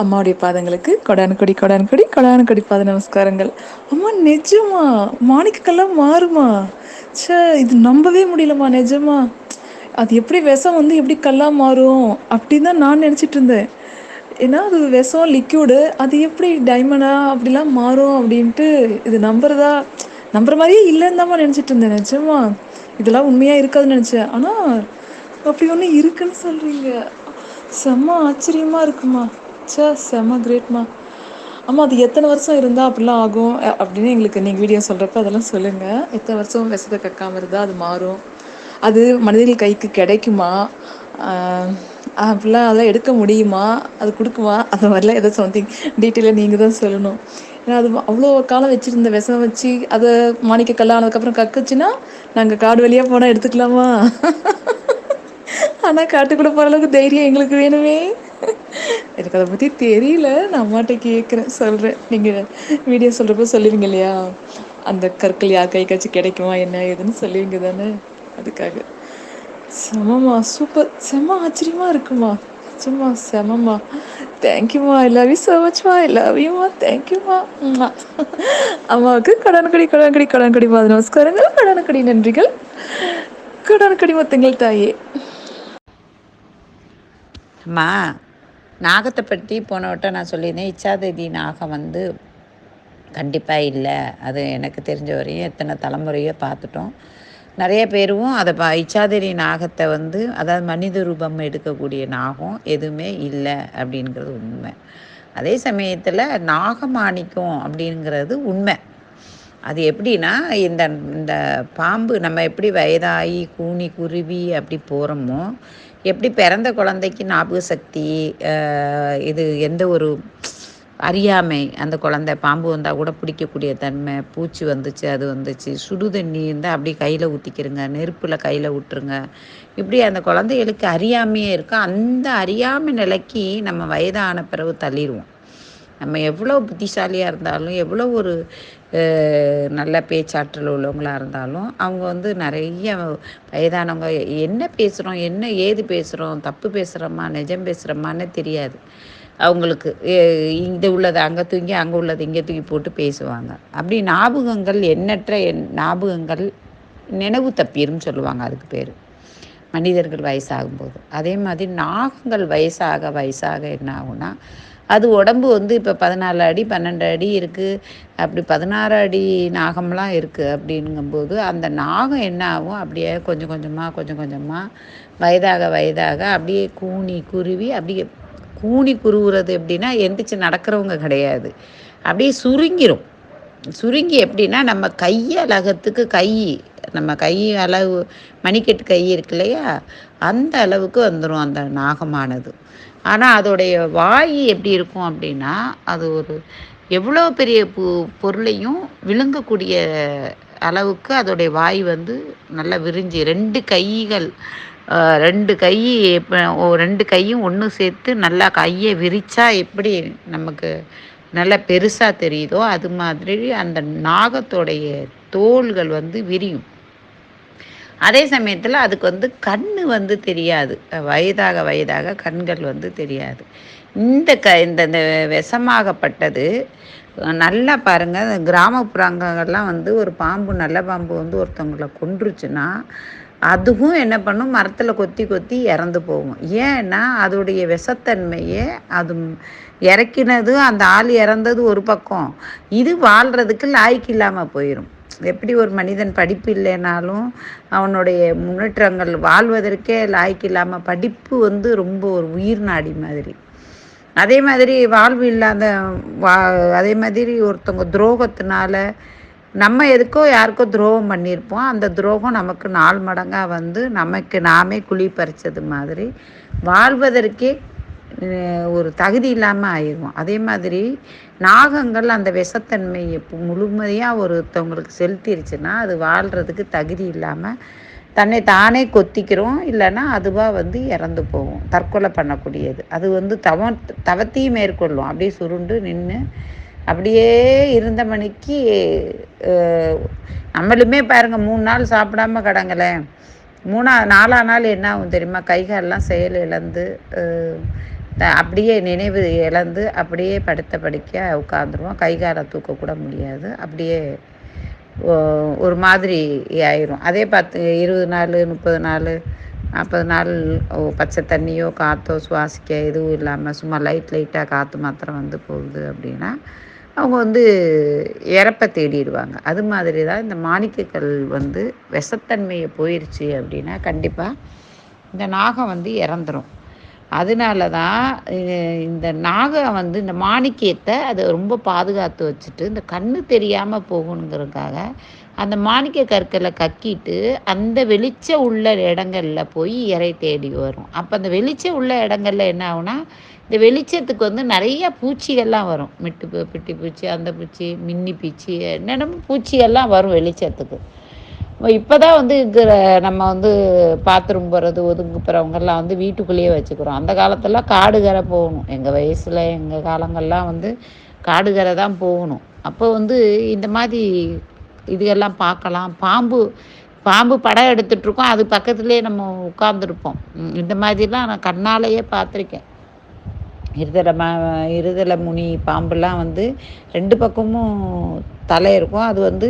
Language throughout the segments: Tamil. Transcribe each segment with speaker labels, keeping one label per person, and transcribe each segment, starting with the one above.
Speaker 1: அம்மாவுடைய பாதங்களுக்கு கொடான் கொடி கொடான் கொடி கொடான் கொடி பாத நமஸ்காரங்கள் அம்மா நிஜமா மாணிக்கெல்லாம் மாறுமா சே இது நம்பவே முடியலம்மா நிஜமா அது எப்படி விஷம் வந்து எப்படி கல்லாக மாறும் அப்படின்னு தான் நான் நினச்சிட்டு இருந்தேன் ஏன்னா அது விஷம் லிக்யூடு அது எப்படி டைமண்டா அப்படிலாம் மாறும் அப்படின்ட்டு இது நம்புறதா நம்புற மாதிரியே இல்லைன்னு தான் நினச்சிட்டு இருந்தேன் நிஜமா இதெல்லாம் உண்மையாக இருக்காதுன்னு நினச்சேன் ஆனால் அப்படி ஒன்று இருக்குன்னு சொல்கிறீங்க செம்ம ஆச்சரியமாக இருக்குமா சே செம்ம கிரேட்மா ஆமாம் அது எத்தனை வருஷம் இருந்தால் அப்படிலாம் ஆகும் அப்படின்னு எங்களுக்கு நீங்கள் வீடியோ சொல்கிறப்ப அதெல்லாம் சொல்லுங்கள் எத்தனை வருஷம் விஷத்தை கக்காமல் இருந்தால் அது மாறும் அது மனிதர்கள் கைக்கு கிடைக்குமா அப்படிலாம் அதெல்லாம் எடுக்க முடியுமா அது கொடுக்குமா அந்த மாதிரிலாம் எதோ சம்திங் டீட்டெயிலாக நீங்கள் தான் சொல்லணும் ஏன்னா அது அவ்வளோ காலம் வச்சுருந்த விஷம் வச்சு அதை மாணிக்க கல்லானதுக்கப்புறம் கக்குச்சுன்னா நாங்கள் காடு வழியாக போனால் எடுத்துக்கலாமா ஆனால் காட்டுக்குள்ளே போகிற அளவுக்கு தைரியம் எங்களுக்கு வேணுமே எனக்கு அதை பற்றி தெரியல நான் அம்மாட்ட கேட்குறேன் சொல்கிறேன் நீங்கள் வீடியோ சொல்கிறப்ப சொல்லுவீங்க இல்லையா அந்த கற்கள் யார் கை காய்ச்சி கிடைக்குமா என்ன ஏதுன்னு சொல்லுவீங்க தானே அதுக்காக செமம்மா சூப்பர் செம ஆச்சரியமாக இருக்குமா சும்மா செமம்மா தேங்க்யூமா ஐ லவ் யூ ஸோ மச்மா ஐ லவ் யூமா தேங்க்யூமா அம்மாவுக்கு கடன்கடி கடன்கடி கடன்கடி மாதிரி நமஸ்காரங்கள் கடன்கடி நன்றிகள் கடன்கடி மொத்தங்கள் தாயே
Speaker 2: அம்மா நாகத்தை பற்றி போன வட்டம் நான் சொல்லியிருந்தேன் இச்சாதேதி நாகம் வந்து கண்டிப்பாக இல்லை அது எனக்கு தெரிஞ்ச வரையும் எத்தனை தலைமுறையோ பார்த்துட்டோம் நிறைய பேரும் அதை பா இச்சாதேரி நாகத்தை வந்து அதாவது மனித ரூபம் எடுக்கக்கூடிய நாகம் எதுவுமே இல்லை அப்படிங்கிறது உண்மை அதே சமயத்தில் நாகமாணிக்கம் அப்படிங்கிறது உண்மை அது எப்படின்னா இந்த இந்த பாம்பு நம்ம எப்படி வயதாகி கூனி குருவி அப்படி போகிறோமோ எப்படி பிறந்த குழந்தைக்கு ஞாபக சக்தி இது எந்த ஒரு அறியாமை அந்த குழந்தை பாம்பு வந்தால் கூட பிடிக்கக்கூடிய தன்மை பூச்சி வந்துச்சு அது வந்துச்சு சுடு தண்ணி இருந்தால் அப்படியே கையில் ஊற்றிக்கிறங்க நெருப்பில் கையில் விட்டுருங்க இப்படி அந்த குழந்தைகளுக்கு அறியாமையே இருக்கும் அந்த அறியாமை நிலைக்கு நம்ம வயதான பிறகு தள்ளிடுவோம் நம்ம எவ்வளோ புத்திசாலியாக இருந்தாலும் எவ்வளோ ஒரு நல்ல பேச்சாற்றல் உள்ளவங்களாக இருந்தாலும் அவங்க வந்து நிறைய வயதானவங்க என்ன பேசுகிறோம் என்ன ஏது பேசுகிறோம் தப்பு பேசுகிறோமா நிஜம் பேசுகிறோமான்னு தெரியாது அவங்களுக்கு இது உள்ளது அங்கே தூங்கி அங்கே உள்ளது இங்கே தூக்கி போட்டு பேசுவாங்க அப்படி ஞாபகங்கள் எண்ணற்ற என் ஞாபகங்கள் நினைவு தப்பிரும் சொல்லுவாங்க அதுக்கு பேர் மனிதர்கள் வயசாகும்போது அதே மாதிரி நாகங்கள் வயசாக வயசாக என்ன ஆகும்னா அது உடம்பு வந்து இப்போ பதினாலு அடி பன்னெண்டு அடி இருக்குது அப்படி பதினாறு அடி நாகம்லாம் இருக்குது அப்படிங்கும்போது அந்த நாகம் என்ன ஆகும் அப்படியே கொஞ்சம் கொஞ்சமாக கொஞ்சம் கொஞ்சமாக வயதாக வயதாக அப்படியே கூனி குருவி அப்படியே கூனி குருவுறது எப்படின்னா எந்திரிச்சு நடக்கிறவங்க கிடையாது அப்படியே சுருங்கிரும் சுருங்கி எப்படின்னா நம்ம கையை அழகத்துக்கு கை நம்ம கை அளவு மணிக்கட்டு கை இருக்கு இல்லையா அந்த அளவுக்கு வந்துடும் அந்த நாகமானது ஆனால் அதோடைய வாய் எப்படி இருக்கும் அப்படின்னா அது ஒரு எவ்வளோ பெரிய பொ பொருளையும் விழுங்கக்கூடிய அளவுக்கு அதோடைய வாய் வந்து நல்லா விரிஞ்சு ரெண்டு கைகள் ரெண்டு கை ரெண்டு கையும் ஒன்று சேர்த்து நல்லா கையை விரித்தா எப்படி நமக்கு நல்லா பெருசாக தெரியுதோ அது மாதிரி அந்த நாகத்தோடைய தோள்கள் வந்து விரியும் அதே சமயத்தில் அதுக்கு வந்து கண் வந்து தெரியாது வயதாக வயதாக கண்கள் வந்து தெரியாது இந்த க இந்த விஷமாகப்பட்டது நல்லா பாருங்கள் கிராமப்புறங்கள்லாம் வந்து ஒரு பாம்பு நல்ல பாம்பு வந்து ஒருத்தவங்களை கொன்றுச்சுன்னா அதுவும் என்ன பண்ணும் மரத்தில் கொத்தி கொத்தி இறந்து போகும் ஏன்னா அதோடைய விஷத்தன்மையே அது இறக்கினது அந்த ஆள் இறந்தது ஒரு பக்கம் இது வாழ்கிறதுக்கு லாய்க்கு இல்லாமல் போயிடும் எப்படி ஒரு மனிதன் படிப்பு இல்லைனாலும் அவனுடைய முன்னேற்றங்கள் வாழ்வதற்கே லாய்க்கு இல்லாமல் படிப்பு வந்து ரொம்ப ஒரு உயிர் நாடி மாதிரி அதே மாதிரி வாழ்வு இல்லாத வா அதே மாதிரி ஒருத்தவங்க துரோகத்தினால நம்ம எதுக்கோ யாருக்கோ துரோகம் பண்ணியிருப்போம் அந்த துரோகம் நமக்கு நாள் மடங்காக வந்து நமக்கு நாமே குழி பறித்தது மாதிரி வாழ்வதற்கே ஒரு தகுதி இல்லாமல் ஆயிடும் அதே மாதிரி நாகங்கள் அந்த விஷத்தன்மையை முழுமையாக ஒருத்தவங்களுக்கு செலுத்திருச்சுன்னா அது வாழ்கிறதுக்கு தகுதி இல்லாமல் தன்னை தானே கொத்திக்கிறோம் இல்லைன்னா அதுவாக வந்து இறந்து போகும் தற்கொலை பண்ணக்கூடியது அது வந்து தவ தவத்தையும் மேற்கொள்ளும் அப்படியே சுருண்டு நின்று அப்படியே இருந்த மணிக்கு நம்மளுமே பாருங்கள் மூணு நாள் சாப்பிடாம கடங்களேன் மூணா நாலா நாள் என்ன ஆகும் தெரியுமா கைகாலெலாம் செயல் இழந்து அப்படியே நினைவு இழந்து அப்படியே படுத்த படிக்க உட்காந்துருவோம் கை காலை தூக்கக்கூட முடியாது அப்படியே ஒரு மாதிரி ஆயிரும் அதே பத்து இருபது நாள் முப்பது நாள் நாற்பது நாள் பச்சை தண்ணியோ காற்றோ சுவாசிக்க எதுவும் இல்லாமல் சும்மா லைட் லைட்டாக காற்று மாத்திரம் வந்து போகுது அப்படின்னா அவங்க வந்து இறப்பை தேடிடுவாங்க அது மாதிரி தான் இந்த மாணிக்கக்கல் வந்து விஷத்தன்மையை போயிடுச்சு அப்படின்னா கண்டிப்பாக இந்த நாகம் வந்து இறந்துடும் அதனால தான் இந்த நாகம் வந்து இந்த மாணிக்கியத்தை அதை ரொம்ப பாதுகாத்து வச்சுட்டு இந்த கண்ணு தெரியாமல் போகணுங்கிறதுக்காக அந்த மாணிக்க கற்களை கக்கிட்டு அந்த வெளிச்சம் உள்ள இடங்களில் போய் இறை தேடி வரும் அப்போ அந்த வெளிச்சம் உள்ள இடங்களில் என்ன ஆகுனா இந்த வெளிச்சத்துக்கு வந்து நிறைய பூச்சிகள்லாம் வரும் மிட்டு பிட்டி பூச்சி அந்த பூச்சி மின்னி பூச்சி என்னென்னமோ பூச்சிகள்லாம் வரும் வெளிச்சத்துக்கு இப்போதான் வந்து நம்ம வந்து பாத்ரூம் போகிறது ஒதுங்கு போகிறவங்கெல்லாம் வந்து வீட்டுக்குள்ளேயே வச்சுக்கிறோம் அந்த காலத்தெல்லாம் காடுகரை போகணும் எங்கள் வயசில் எங்கள் காலங்கள்லாம் வந்து காடுகரை தான் போகணும் அப்போ வந்து இந்த மாதிரி இதுகெல்லாம் பார்க்கலாம் பாம்பு பாம்பு படம் எடுத்துட்ருக்கோம் அது பக்கத்துலேயே நம்ம உட்காந்துருப்போம் இந்த மாதிரிலாம் நான் கண்ணாலேயே பார்த்துருக்கேன் இருதலை மா இருதல முனி பாம்புலாம் வந்து ரெண்டு பக்கமும் தலை இருக்கும் அது வந்து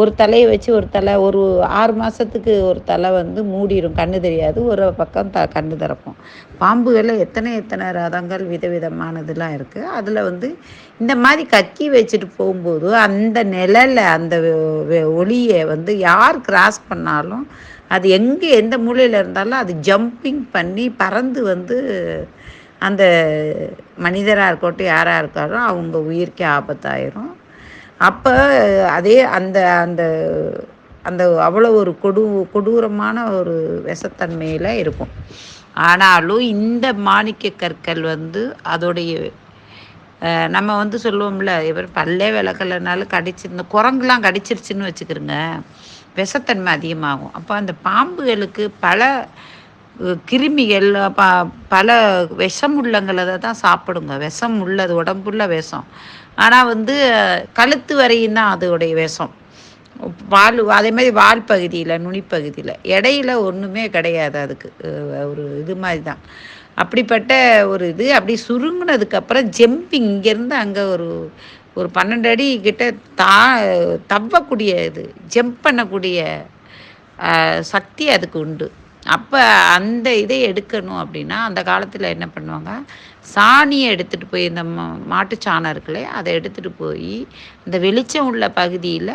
Speaker 2: ஒரு தலையை வச்சு ஒரு தலை ஒரு ஆறு மாதத்துக்கு ஒரு தலை வந்து மூடிடும் கண்ணு தெரியாது ஒரு பக்கம் த கண்ணு திறப்போம் பாம்புகளில் எத்தனை எத்தனை ரதங்கள் விதவிதமானதுலாம் இருக்குது அதில் வந்து இந்த மாதிரி கக்கி வச்சுட்டு போகும்போது அந்த நிலையில் அந்த ஒளியை வந்து யார் கிராஸ் பண்ணாலும் அது எங்கே எந்த மூலையில் இருந்தாலும் அது ஜம்பிங் பண்ணி பறந்து வந்து அந்த மனிதராக இருக்கட்டும் யாராக இருக்காரோ அவங்க உயிர்க்கே ஆபத்தாயிரும் அப்போ அதே அந்த அந்த அந்த அவ்வளோ ஒரு கொடு கொடூரமான ஒரு விஷத்தன்மையில் இருக்கும் ஆனாலும் இந்த மாணிக்க கற்கள் வந்து அதோடைய நம்ம வந்து சொல்லுவோம்ல இவர் பல்லே விளக்கலைனாலும் கடிச்சிருந்த இந்த குரங்குலாம் கடிச்சிருச்சுன்னு வச்சுக்கிறோங்க விஷத்தன்மை அதிகமாகும் அப்போ அந்த பாம்புகளுக்கு பல கிருமிகள் ப பல விஷம் உள்ளங்களை தான் சாப்பிடுங்க விஷம் உள்ளது உடம்புள்ள விஷம் ஆனால் வந்து கழுத்து வரையும் தான் அதோடைய விஷம் வால் அதே மாதிரி வால் பகுதியில் நுனிப்பகுதியில் இடையில ஒன்றுமே கிடையாது அதுக்கு ஒரு இது மாதிரி தான் அப்படிப்பட்ட ஒரு இது அப்படி சுருங்கினதுக்கப்புறம் ஜெம்பிங் இங்கேருந்து அங்கே ஒரு ஒரு பன்னெண்டு அடி கிட்ட தா தவ்வக்கூடிய இது ஜெம்ப் பண்ணக்கூடிய சக்தி அதுக்கு உண்டு அப்போ அந்த இதை எடுக்கணும் அப்படின்னா அந்த காலத்தில் என்ன பண்ணுவாங்க சாணியை எடுத்துகிட்டு போய் இந்த மாட்டுச்சாணம் இருக்குல்லே அதை எடுத்துகிட்டு போய் இந்த வெளிச்சம் உள்ள பகுதியில்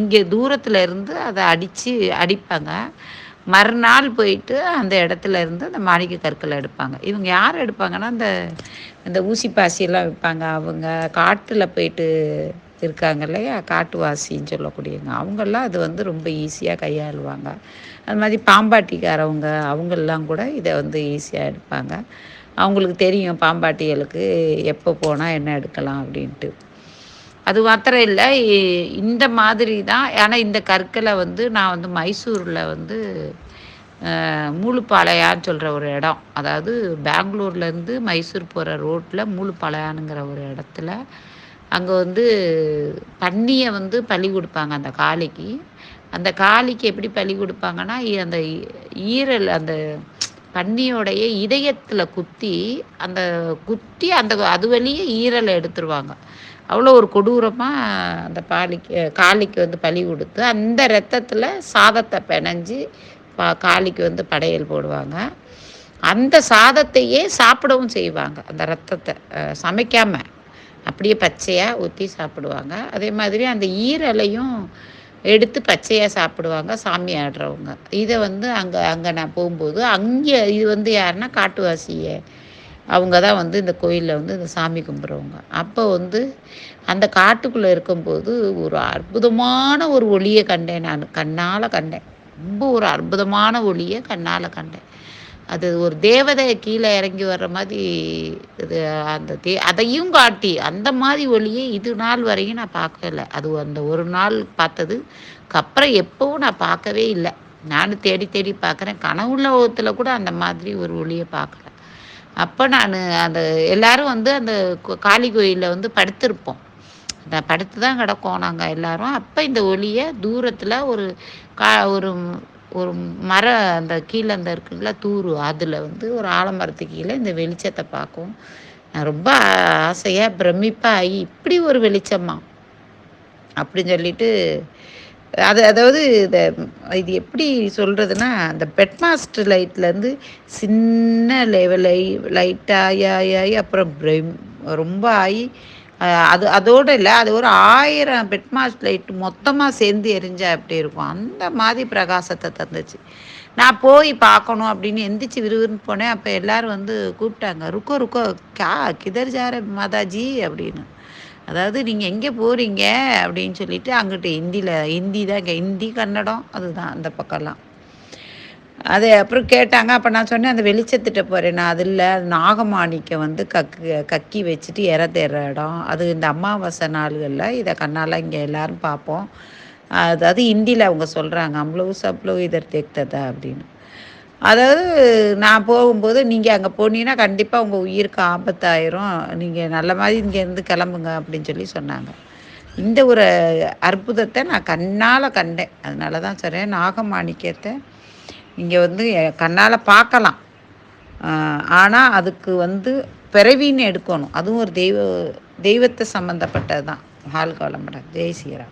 Speaker 2: இங்கே தூரத்தில் இருந்து அதை அடித்து அடிப்பாங்க மறுநாள் போயிட்டு அந்த இடத்துல இருந்து அந்த மாணிக்க கற்களை எடுப்பாங்க இவங்க யார் எடுப்பாங்கன்னா அந்த இந்த ஊசி பாசியெல்லாம் விற்பாங்க அவங்க காட்டில் போயிட்டு இருக்காங்க இல்லையா காட்டுவாசின்னு சொல்லக்கூடியவங்க அவங்கெல்லாம் அது வந்து ரொம்ப ஈஸியாக கையாளுவாங்க அது மாதிரி பாம்பாட்டிக்காரவங்க அவங்கெல்லாம் கூட இதை வந்து ஈஸியாக எடுப்பாங்க அவங்களுக்கு தெரியும் பாம்பாட்டிகளுக்கு எப்போ போனால் என்ன எடுக்கலாம் அப்படின்ட்டு அது மாத்திரம் இல்லை இந்த மாதிரி தான் ஆனால் இந்த கற்களை வந்து நான் வந்து மைசூரில் வந்து மூலுப்பாளையான்னு சொல்கிற ஒரு இடம் அதாவது பெங்களூர்லேருந்து மைசூர் போகிற ரோட்டில் மூலுப்பாளையானுங்கிற ஒரு இடத்துல அங்கே வந்து பன்னியை வந்து பள்ளி கொடுப்பாங்க அந்த காளைக்கு அந்த காளிக்கு எப்படி பலி கொடுப்பாங்கன்னா அந்த ஈரல் அந்த பன்னியோடைய இதயத்தில் குத்தி அந்த குத்தி அந்த அது வழியே ஈரலை எடுத்துருவாங்க அவ்வளோ ஒரு கொடூரமாக அந்த பாலிக்கு காளிக்கு வந்து பலி கொடுத்து அந்த ரத்தத்தில் சாதத்தை பிணைஞ்சி பா காளிக்கு வந்து படையல் போடுவாங்க அந்த சாதத்தையே சாப்பிடவும் செய்வாங்க அந்த ரத்தத்தை சமைக்காமல் அப்படியே பச்சையாக ஊற்றி சாப்பிடுவாங்க அதே மாதிரி அந்த ஈரலையும் எடுத்து பச்சையாக சாப்பிடுவாங்க சாமி ஆடுறவங்க இதை வந்து அங்கே அங்கே நான் போகும்போது அங்கே இது வந்து யாருன்னா காட்டுவாசியே அவங்க தான் வந்து இந்த கோயிலில் வந்து இந்த சாமி கும்பிட்றவங்க அப்போ வந்து அந்த காட்டுக்குள்ளே இருக்கும்போது ஒரு அற்புதமான ஒரு ஒளியை கண்டேன் நான் கண்ணால் கண்டேன் ரொம்ப ஒரு அற்புதமான ஒளியை கண்ணால் கண்டேன் அது ஒரு தேவதை கீழே இறங்கி வர்ற மாதிரி இது அந்த தே அதையும் காட்டி அந்த மாதிரி ஒளியை இது நாள் வரையும் நான் பார்க்கல அது அந்த ஒரு நாள் பார்த்ததுக்கு அப்புறம் எப்பவும் நான் பார்க்கவே இல்லை நானும் தேடி தேடி பார்க்குறேன் கனவுள்ள உலகத்தில் கூட அந்த மாதிரி ஒரு ஒளியை பார்க்கல அப்போ நான் அந்த எல்லாரும் வந்து அந்த காளி கோயிலில் வந்து படுத்திருப்போம் நான் படுத்து தான் கிடக்கோம் நாங்கள் எல்லாரும் அப்போ இந்த ஒளியை தூரத்தில் ஒரு கா ஒரு ஒரு மரம் அந்த கீழே அந்த இருக்குங்களா தூரு அதில் வந்து ஒரு ஆலமரத்துக்கு கீழே இந்த வெளிச்சத்தை பார்க்கும் நான் ரொம்ப ஆசையாக பிரமிப்பாக ஆகி இப்படி ஒரு வெளிச்சமா அப்படின்னு சொல்லிட்டு அது அதாவது இந்த இது எப்படி சொல்கிறதுனா அந்த பெட் மாஸ்டர் லைட்லேருந்து சின்ன லெவலை லைட்டாக ஆகி ஆகி அப்புறம் ரொம்ப ஆகி அது அதோடு இல்லை அது ஒரு ஆயிரம் பெட்மாஸ் லைட் மொத்தமாக சேர்ந்து எரிஞ்சால் எப்படி இருக்கும் அந்த மாதிரி பிரகாசத்தை தந்துச்சு நான் போய் பார்க்கணும் அப்படின்னு எந்திரிச்சு விறுவிறுன்னு போனேன் அப்போ எல்லோரும் வந்து கூப்பிட்டாங்க ருக்கோ ருக்கோ கா கிதர் ஜார மாதாஜி அப்படின்னு அதாவது நீங்கள் எங்கே போகிறீங்க அப்படின்னு சொல்லிட்டு அங்கிட்டு ஹிந்தியில் ஹிந்தி தான் இங்கே ஹிந்தி கன்னடம் அதுதான் அந்த பக்கம்லாம் அது அப்புறம் கேட்டாங்க அப்போ நான் சொன்னேன் அந்த வெளிச்சத்திட்ட போகிறேன் நான் அது இல்லை நாகமாணிக்க வந்து கக்கு கக்கி வச்சுட்டு இற தேடுற இடம் அது இந்த அமாவாசை நாள்களில் இதை கண்ணால் இங்கே எல்லோரும் பார்ப்போம் அதாவது ஹிந்தியில் அவங்க சொல்கிறாங்க அவ்வளவு சப்ளவு இதர் தேக்கதா அப்படின்னு அதாவது நான் போகும்போது நீங்கள் அங்கே போனீங்கன்னா கண்டிப்பாக உங்கள் உயிருக்கு ஆபத்தாயிரும் நீங்கள் நல்ல மாதிரி இங்கேருந்து கிளம்புங்க அப்படின்னு சொல்லி சொன்னாங்க இந்த ஒரு அற்புதத்தை நான் கண்ணால் கண்டேன் அதனால தான் சொல்கிறேன் நாகமாணிக்கத்தை இங்கே வந்து கண்ணால் பார்க்கலாம் ஆனால் அதுக்கு வந்து பிறவின்னு எடுக்கணும் அதுவும் ஒரு தெய்வ தெய்வத்தை சம்மந்தப்பட்டது தான் மகால் காலம்படம் ஜெய் சீரா